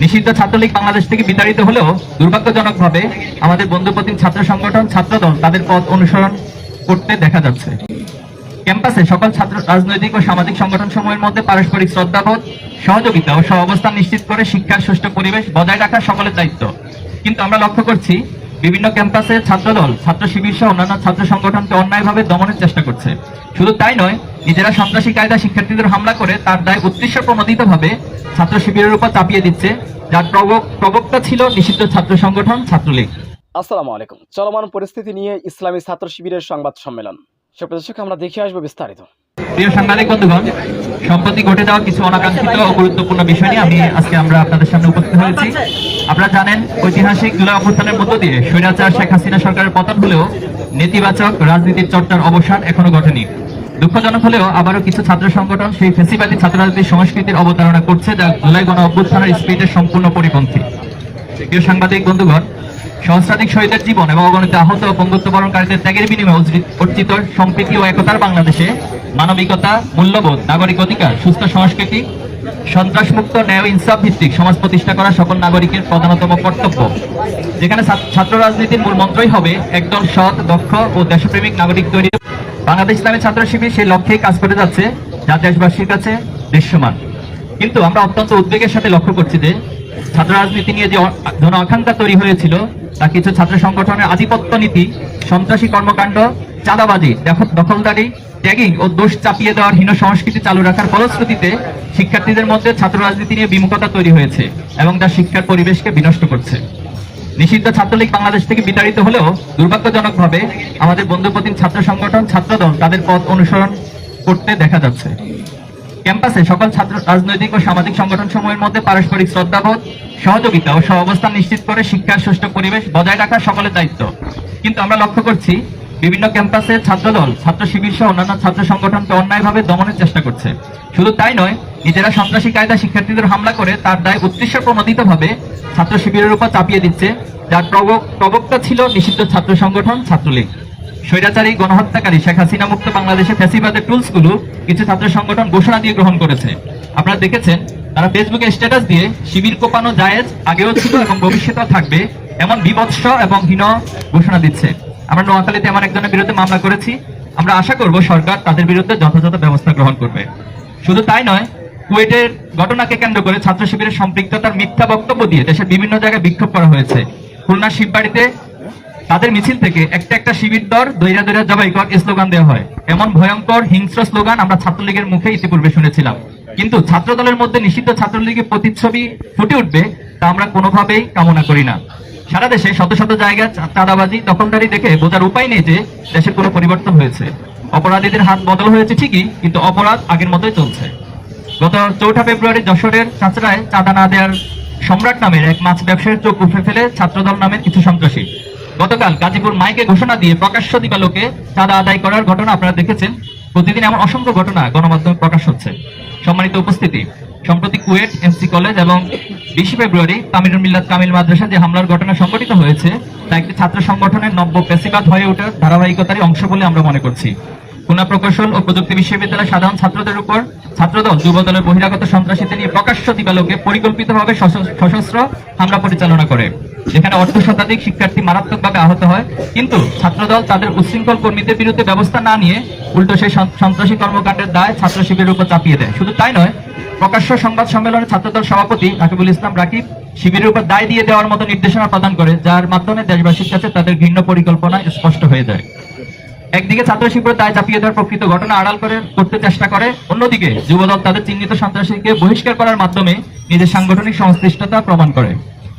নিষিদ্ধ ছাত্রলীগ বাংলাদেশ থেকে বিতাড়িত হলেও দুর্ভাগ্যজনকভাবে আমাদের বন্ধুপ্রতিম ছাত্র সংগঠন, ছাত্রদল তাদের পথ অনুসরণ করতে দেখা যাচ্ছে। ক্যাম্পাসে সকল ছাত্র রাজনৈতিক ও সামাজিক সংগঠন সময়ের মধ্যে পারস্পরিক শ্রদ্ধাবোধ, সহযোগিতা ও সহাবস্থান নিশ্চিত করে শিক্ষার সুষ্ঠু পরিবেশ বজায় রাখা সকলের দায়িত্ব। কিন্তু আমরা লক্ষ্য করছি বিভিন্ন ক্যাম্পাসে ছাত্রদল, ছাত্র শিবির সহ অন্যান্য ছাত্র সংগঠনকে অন্যায়ভাবে দমনের চেষ্টা করছে। শুধু তাই নয়, নিজেরা সন্ত্রাসী কায়দা শিক্ষার্থীদের হামলা করে তার দায় উদ্দেশ্য প্রণোদিতভাবে ছাত্র শিবিরের উপর চাপিয়ে দিচ্ছে, যার প্রবক- প্রবক্তা ছিল নিষিদ্ধ ছাত্র সংগঠন ছাত্রলীগ। আসসালামু আলাইকুম। চলমান পরিস্থিতি নিয়ে ইসলামী ছাত্র শিবিরের সংবাদ সম্মেলন। সুপ্রদর্শক আমরা দেখে আসব বিস্তারিত। প্রিয় সাংবাদিক বন্ধুগণ, সম্প্রতি ঘটে যাওয়া কিছু অনাকাঙ্ক্ষিত ও গুরুত্বপূর্ণ বিষয় নিয়ে আমি আজকে আমরা আপনাদের সামনে উপস্থিত হয়েছি। আপনারা জানেন, ঐতিহাসিক অভ্যুত্থানের মধ্য দিয়ে স্বৈরাচার শেখ হাসিনা সরকারের পতন হলেও নেতিবাচক রাজনীতির চর্চার অবসান এখনও ঘটেনি। দুঃখজনক হলেও আবারও কিছু ছাত্র সংগঠন সেই ফেসিবাদী ছাত্র রাজনীতির সংস্কৃতির অবতারণা করছে যা জুলাই গণ অভ্যুত্থানের স্পিরিটের সম্পূর্ণ পরিপন্থী। প্রিয় সাংবাদিক বন্ধুগণ সহস্রাধিক শহীদের জীবন এবং অগণিত আহত ও বন্ধুত্ব বরণকারীদের ত্যাগের বিনিময়ে অর্জিত- সম্প্রীতি ও একতার বাংলাদেশে মানবিকতা, মূল্যবোধ, নাগরিক অধিকার, সুস্থ সংস্কৃতি, সন্ত্রাসমুক্ত ন্যায় ইনসাফ ভিত্তিক সমাজ প্রতিষ্ঠা করা সকল নাগরিকের প্রধানতম কর্তব্য। যেখানে ছাত্র- রাজনীতির মূল মন্ত্রই হবে একদল সৎ, দক্ষ ও দেশপ্রেমিক নাগরিক তৈরি। বাংলাদেশ ইসলামী ছাত্র শিবির সেই লক্ষ্যেই কাজ করে যাচ্ছে যা দেশবাসীর কাছে দৃশ্যমান। কিন্তু আমরা অত্যন্ত উদ্বেগের সাথে লক্ষ্য করছি যে ছাত্র রাজনীতি নিয়ে যে জন আকাঙ্ক্ষা তৈরি হয়েছিল, তা কিছু ছাত্র সংগঠনের আধিপত্য নীতি, সন্ত্রাসী কর্মকাণ্ড, চাঁদাবাজি দখলদারি, ট্যাগিং ও দোষ চাপিয়ে দেওয়ার হীন সংস্কৃতি চালু রাখার ফলশ্রুতিতে শিক্ষার্থীদের মধ্যে ছাত্র রাজনীতি নিয়ে বিমুখতা তৈরি হয়েছে এবং তার শিক্ষার পরিবেশকে বিনষ্ট করছে। নিষিদ্ধ ছাত্রলীগ বাংলাদেশ থেকে বিতাড়িত হলেও দুর্ভাগ্যজনকভাবে আমাদের বন্ধুপ্রতিম ছাত্র সংগঠন ছাত্রদল তাদের পথ অনুসরণ করতে দেখা যাচ্ছে। ক্যাম্পাসে সকল ছাত্র রাজনৈতিক ও সামাজিক সংগঠন সমূহের মধ্যে পারস্পরিক শ্রদ্ধাবোধ, সহযোগিতা ও সহাবস্থান নিশ্চিত করে শিক্ষার সুষ্ঠু পরিবেশ বজায় রাখা সকলের দায়িত্ব। কিন্তু আমরা লক্ষ্য করছি, বিভিন্ন ক্যাম্পাসে ছাত্রদল ছাত্র শিবির সহ অন্যান্য ছাত্র সংগঠনকে অন্যায়ভাবে দমনের চেষ্টা করছে। শুধু তাই নয়, নিজেরা সন্ত্রাসী কায়দা শিক্ষার্থীদের হামলা করে তার দায় উদ্দেশ্য প্রণোদিতভাবে ছাত্র শিবিরের উপর চাপিয়ে দিচ্ছে, যার প্রবক- প্রবক্তা ছিল নিষিদ্ধ ছাত্র সংগঠন ছাত্রলীগ। স্বৈরাচারী গণহত্যাকারী শেখ হাসিনা মুক্ত বাংলাদেশে ফ্যাসিবাদের টুলসগুলো কিছু ছাত্র সংগঠন ঘোষণা দিয়ে গ্রহণ করেছে। আপনারা দেখেছেন, তারা ফেসবুকে স্ট্যাটাস দিয়ে শিবির কোপানো জায়েজ আগেও ছিল এবং ভবিষ্যতেও থাকবে এমন বিভৎস এবং হীন ঘোষণা দিচ্ছে। আমরা নোয়াখালীতে এমন একজনের বিরুদ্ধে মামলা করেছি। আমরা আশা করব সরকার তাদের বিরুদ্ধে যথাযথ ব্যবস্থা গ্রহণ করবে। শুধু তাই নয়, কুয়েটের ঘটনাকে কেন্দ্র করে ছাত্র শিবিরের সম্পৃক্ততার মিথ্যা বক্তব্য দিয়ে দেশের বিভিন্ন জায়গায় বিক্ষোভ করা হয়েছে। খুলনা শিববাড়িতে তাদের মিছিল থেকে একটা একটা শিবির দর দৈরা দৈরা জবাই কর স্লোগান দেওয়া হয়। এমন ভয়ঙ্কর, হিংস্র স্লোগান আমরা ছাত্রলীগের মুখে ইতিপূর্বে শুনেছিলাম। কিন্তু ছাত্র দলের মধ্যে নিষিদ্ধ ছাত্রলীগের প্রতিচ্ছবি ফুটে উঠবে তা আমরা কোনোভাবেই কামনা করি না। সারা দেশে শত শত জায়গায় চাঁদাবাজি, দখলদারি দেখে বোঝার উপায় নেই যে দেশের কোনো পরিবর্তন হয়েছে। অপরাধীদের হাত বদল হয়েছে ঠিকই, কিন্তু অপরাধ আগের মতোই চলছে। গত চৌঠা ফেব্রুয়ারি যশোরের চাঁচড়ায় চাঁদা না দেওয়ার সম্রাট নামের এক মাছ ব্যবসায়ীর চোখ উঠে ফেলে ছাত্রদল নামের কিছু সন্ত্রাসী। গতকাল গাজীপুর মাইকে ঘোষণা দিয়ে প্রকাশ্য দিবালোকে চাঁদা আদায় করার ঘটনা আপনারা দেখেছেন। প্রতিদিন এমন অসংখ্য ঘটনা গণমাধ্যমে প্রকাশ হচ্ছে। সম্মানিত উপস্থিতি, সম্প্রতি কুয়েট এমসি কলেজ এবং বিশে ফেব্রুয়ারি তামিরুল মিল্লাত কামিল মাদ্রাসা যে হামলার ঘটনা সংঘটিত হয়েছে, তা একটি ছাত্র সংগঠনের নব্য পেশিবাদ হয়ে ওঠার ধারাবাহিকতারই অংশ বলে আমরা মনে করছি। খুলনা প্রকৌশল ও প্রযুক্তি বিশ্ববিদ্যালয়ের সাধারণ ছাত্রদের উপর ছাত্রদল, যুবদলের বহিরাগত সন্ত্রাসীদের নিয়ে প্রকাশ্য দিবালোকে পরিকল্পিতভাবে সশস্ত্র হামলা পরিচালনা করে। যেখানে অর্ধ শতাধিক শিক্ষার্থী মারাত্মকভাবে আহত হয়। কিন্তু ছাত্রদল তাদের উচ্ছৃঙ্খল কর্মীদের বিরুদ্ধে ব্যবস্থা না নিয়ে উল্টো সেই সন্ত্রাসী কর্মকাণ্ডের দায় ছাত্র শিবিরের উপর চাপিয়ে দেয়। শুধু তাই নয়, প্রকাশ্য সংবাদ সম্মেলনে ছাত্রদল সভাপতি রাকিবুল ইসলাম রাকিব শিবিরের উপর দায় দিয়ে দেওয়ার মতো নির্দেশনা প্রদান করে, যার মাধ্যমে দেশবাসীর কাছে তাদের ঘৃণ্য পরিকল্পনা স্পষ্ট হয়ে যায়। একদিকে ছাত্র শিবির দায় চাপিয়ে দেওয়ার প্রকৃত ঘটনা আড়াল করে করতে চেষ্টা করে, অন্যদিকে যুবদল তাদের চিহ্নিত সন্ত্রাসীকে বহিষ্কার করার মাধ্যমে নিজের সাংগঠনিক সংশ্লিষ্টতা প্রমাণ করে।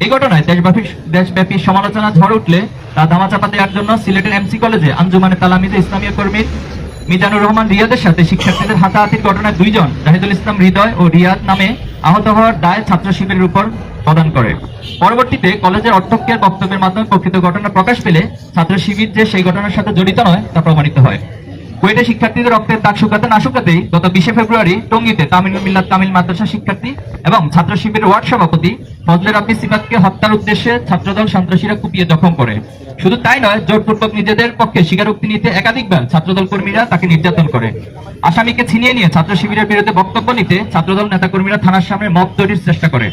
এই ঘটনায় দেশব্যাপী দেশব্যাপী সমালোচনা ঝড় উঠলে তা ধামাচাপা দেওয়ার জন্য সিলেটের এমসি কলেজে আঞ্জুমানে তালামিদে ইসলামীয় কর্মীর মিজানুর রহমান রিয়াদের সাথে শিক্ষার্থীদের হাতাহাতির ঘটনায় দুইজন জাহিদুল ইসলাম হৃদয় ও রিয়াদ নামে আহত হওয়ার দায় ছাত্র শিবিরের উপর প্রদান করে। পরবর্তীতে কলেজের অধ্যক্ষের বক্তব্যের মাধ্যমে প্রকৃত ঘটনা প্রকাশ পেলে ছাত্র শিবির যে সেই ঘটনার সাথে জড়িত নয়, তা প্রমাণিত হয়। কুয়েটে শিক্ষার্থীদের রক্তের দাগ শুকাতে না শুকাতেই গত বিশে ফেব্রুয়ারি টঙ্গিতে তামিল মিল্লাত তামিল মাদ্রাসা শিক্ষার্থী এবং ছাত্র শিবিরের ওয়ার্ড সভাপতি ফজলে রাব্বি সিফাতকে হত্যার উদ্দেশ্যে ছাত্রদল সন্ত্রাসীরা কুপিয়ে জখম করে। শুধু তাই নয়, জোরপূর্বক নিজেদের পক্ষে স্বীকারোক্তি নিতে একাধিকবার ছাত্রদল কর্মীরা তাকে নির্যাতন করে। আসামিকে ছিনিয়ে নিয়ে ছাত্র শিবিরের বিরুদ্ধে বক্তব্য নিতে ছাত্রদল নেতাকর্মীরা থানার সামনে মব তৈরির চেষ্টা করে।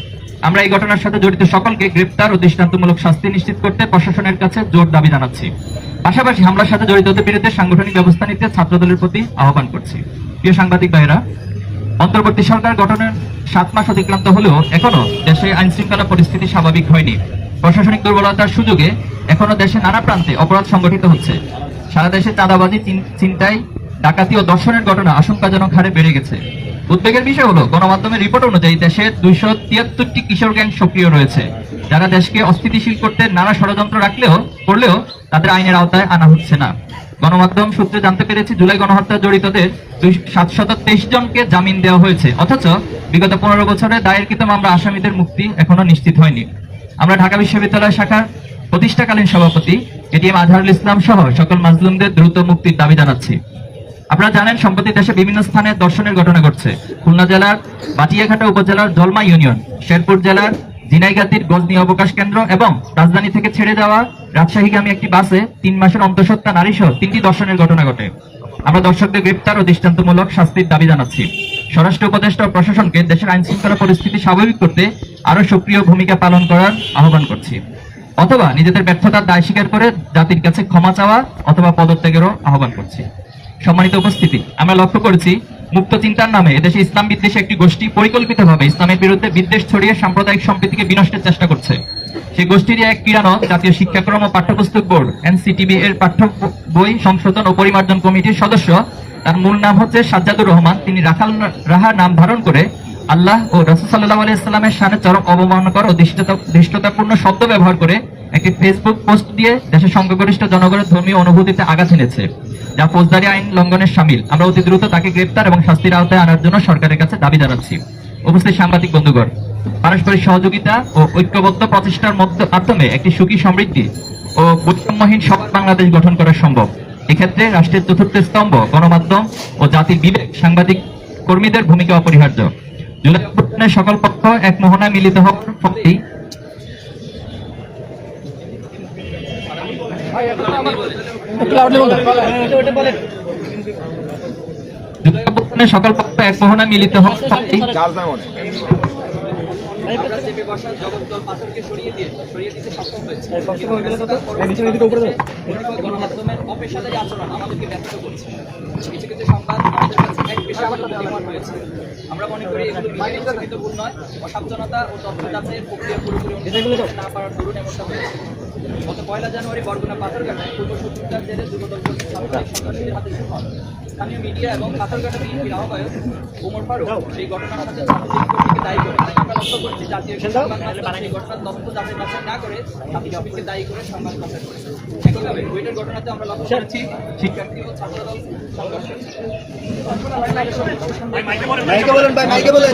আমরা এই ঘটনার সাথে জড়িত সকলকে গ্রেপ্তার ও দৃষ্টান্তমূলক শাস্তি নিশ্চিত করতে প্রশাসনের কাছে জোর দাবি জানাচ্ছি। পাশাপাশি হামলার সাথে জড়িতদের বিরুদ্ধে সাংগঠনিক ব্যবস্থা নিতে ছাত্রদলের প্রতি আহ্বান করছি। প্রিয় সাংবাদিক ভাইয়েরা অন্তর্বর্তী সরকার গঠনের সাত মাস অতিক্রান্ত হলেও এখনও দেশে আইন শৃঙ্খলা পরিস্থিতি স্বাভাবিক হয়নি। প্রশাসনিক দুর্বলতার সুযোগে এখনও দেশে নানা প্রান্তে অপরাধ সংগঠিত হচ্ছে। সারা দেশে চাঁদাবাজি, চিন- ছিনতাই, ডাকাতি ও দর্শনের ঘটনা আশঙ্কাজনক হারে বেড়ে গেছে। উদ্বেগের বিষয় হলো, গণমাধ্যমের রিপোর্ট অনুযায়ী দেশে দুইশো তিয়াত্তরটি কিশোর গ্যাং সক্রিয় রয়েছে। যারা দেশকে অস্থিতিশীল করতে নানা ষড়যন্ত্র রাখলেও, করলেও তাদের আইনের আওতায় আনা হচ্ছে না। গণমাধ্যম সূত্রে জানতে পেরেছি, জুলাই গণহত্যা জড়িতদের সাতশত তেইশ জনকে জামিন দেওয়া হয়েছে। অথচ বিগত পনেরো বছরে দায়েরকৃত মামলা আসামিদের মুক্তি এখনও নিশ্চিত হয়নি। আমরা ঢাকা বিশ্ববিদ্যালয় শাখার প্রতিষ্ঠাকালীন সভাপতি এটিএম আজহারুল ইসলাম সহ সকল মাজলুমদের দ্রুত মুক্তির দাবি জানাচ্ছি। আপনারা জানেন, সম্প্রতি দেশে বিভিন্ন স্থানে দর্শনের ঘটনা ঘটছে। খুলনা জেলার বাটিয়াঘাটা উপজেলার জলমা ইউনিয়ন, শেরপুর জেলার জিনাইগাতির গজনি অবকাশ কেন্দ্র এবং রাজধানী থেকে ছেড়ে যাওয়া রাজশাহীগামী একটি বাসে তিন মাসের অন্তঃসত্ত্বা নারী সহ তিনটি দর্শনের ঘটনা ঘটে। আমরা দর্শকদের গ্রেপ্তার ও দৃষ্টান্তমূলক শাস্তির দাবি জানাচ্ছি। স্বরাষ্ট্র উপদেষ্টা প্রশাসনকে দেশের আইন শৃঙ্খলা পরিস্থিতি স্বাভাবিক করতে আরও সক্রিয় ভূমিকা পালন করার আহ্বান করছি। অথবা নিজেদের ব্যর্থতার দায় স্বীকার করে জাতির কাছে ক্ষমা চাওয়া অথবা পদত্যাগেরও আহ্বান করছি। সম্মানিত উপস্থিতি, আমরা লক্ষ্য করেছি মুক্ত চিন্তার নামে এদেশে ইসলাম বিদ্বেষী একটি গোষ্ঠী পরিকল্পিতভাবে ইসলামের বিরুদ্ধে বিদ্বেষ ছড়িয়ে সাম্প্রদায়িক সম্প্রীতিকে বিনষ্টের চেষ্টা করছে। সেই গোষ্ঠীর এক কিরানো জাতীয় শিক্ষাক্রম ও পাঠ্যপুস্তক বোর্ড, এনসিটিবি এর পাঠ্য বই সংশোধন ও পরিমার্জন কমিটির সদস্য। তার মূল নাম হচ্ছে সাজ্জাদুর রহমান। তিনি রাখাল রাহা নাম ধারণ করে আল্লাহ ও রসুল সাল্লাহ আলাইস্লামের সামনে চরম অবমাননাকর ও ধৃষ্টতাপূর্ণ শব্দ ব্যবহার করে একটি ফেসবুক পোস্ট দিয়ে দেশের সংখ্যাগরিষ্ঠ জনগণের ধর্মীয় অনুভূতিতে আঘাত এনেছে। যা ফৌজদারি আইন লঙ্ঘনের সামিল। আমরা অতি দ্রুত তাকে গ্রেপ্তার এবং শাস্তির আওতায় আনার জন্য সরকারের কাছে দাবি জানাচ্ছি। উপস্থিত সাংবাদিক বন্ধুগণ, পারস্পরিক সহযোগিতা ও ঐক্যবদ্ধ প্রচেষ্টার মাধ্যমে একটি সুখী সমৃদ্ধি ও বৈষম্যহীন সবার বাংলাদেশ গঠন করা সম্ভব। এক্ষেত্রে রাষ্ট্রের চতুর্থ স্তম্ভ, গণমাধ্যম ও জাতির বিবেক, সাংবাদিক কর্মীদের ভূমিকা অপরিহার্য। জুলাই সকল পক্ষ এক মোহনায় মিলিত হওয়ার ফলেই অভ্যুত্থানের সকল পক্ষ এক মোহনায় মিলিত হওয়ার আমরা চেপে বসা জগদ্দল পাথরকে সরিয়ে দিয়ে সরিয়ে দিতে সক্ষম হয়েছে কিন্তু গণমাধ্যমের অপেশাদারী আচরণ আমাদেরকে ব্যর্থ করছে কিছু কিছু সংবাদ কাছে এক পেশাগত বিনিময় হয়েছে আমরা মনে করি এগুলো নয় অসাবধানতা ও তথ্য যাচাইয়ের প্রক্রিয়া পুরোপুরি না পারার দরুন এমনটা হয়েছে গত পয়লা জানুয়ারি বরগুনা পাথরঘাটায় পূর্ব শত্রুতার যুবদল কর্মী সাম্প্রদায়িক সন্ত্রাসীদের হাতে স্থানীয় মিডিয়া এবং পাথরঘাটা বিএনপির আহ্বায়ক ওমর ফারুক সেই ঘটনার সাথে ছাত্রলীগ কর্মীকে দায়ী করে আমরা লক্ষ্য করছি জাতীয় সেই ঘটনার তথ্য যাচাই বাছাই না করে জাতীয় শিবিরকে দায়ী করে সংবাদ প্রচার করেছে একইভাবে বুয়েটের ঘটনাতে আমরা লক্ষ্য করেছি শিক্ষার্থী ও ছাত্রদল সংঘর্ষ মাইকে বলেন ভাই মাইকে বলেন।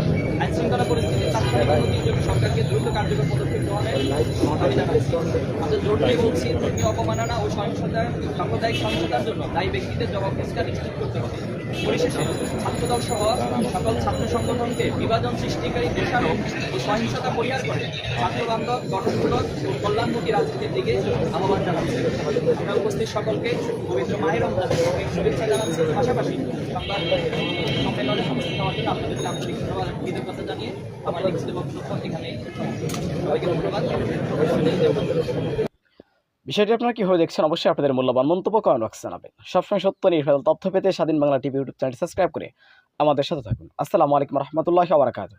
আইন পরিস্থিতি স্বাস্থ্যের উন্নতির জন্য সরকারকে দ্রুত কার্যকর পদক্ষেপ গ্রহণের দাবি জানাচ্ছি, আমরা জোর দিয়ে বলছি, ধর্মীয় অপমাননা ও সহিংসতার, সাম্প্রদায়িক সহিংসতার জন্য দায়ী ব্যক্তিদের জবাবদিহিতা নিশ্চিত করতে হবে। পরিশেষে ছাত্রদল সহ সকল ছাত্র সংগঠনকে বিভাজন সৃষ্টিকারী দেশারোপ ও সহিংসতা পরিহার করে ছাত্রবান্ধব গঠনমূলক ও কল্যাণমুখী রাজনীতির দিকে আহ্বান জানাচ্ছি। আমরা উপস্থিত সকলকে পবিত্র রমজানের শুভেচ্ছা জানাচ্ছি। পাশাপাশি সংবাদ সম্মেলনে সমস্যা জন্য কৃতজ্ঞতা জানিয়ে আমার বক্তব্য এখানে সবাইকে ধন্যবাদ। বিষয়টি আপনারা কীভাবে দেখছেন অবশ্যই আপনাদের মূল্যবান মন্তব্য কমেন্ট বক্সে জানাবেন। সবসময় সত্য নির্ভর তথ্য পেতে Swadhin Bangla TV YouTube channel subscribe করে আমাদের সাথে থাকুন। আসসালামু আলাইকুম রহমতুল্লাহ আবরাকাত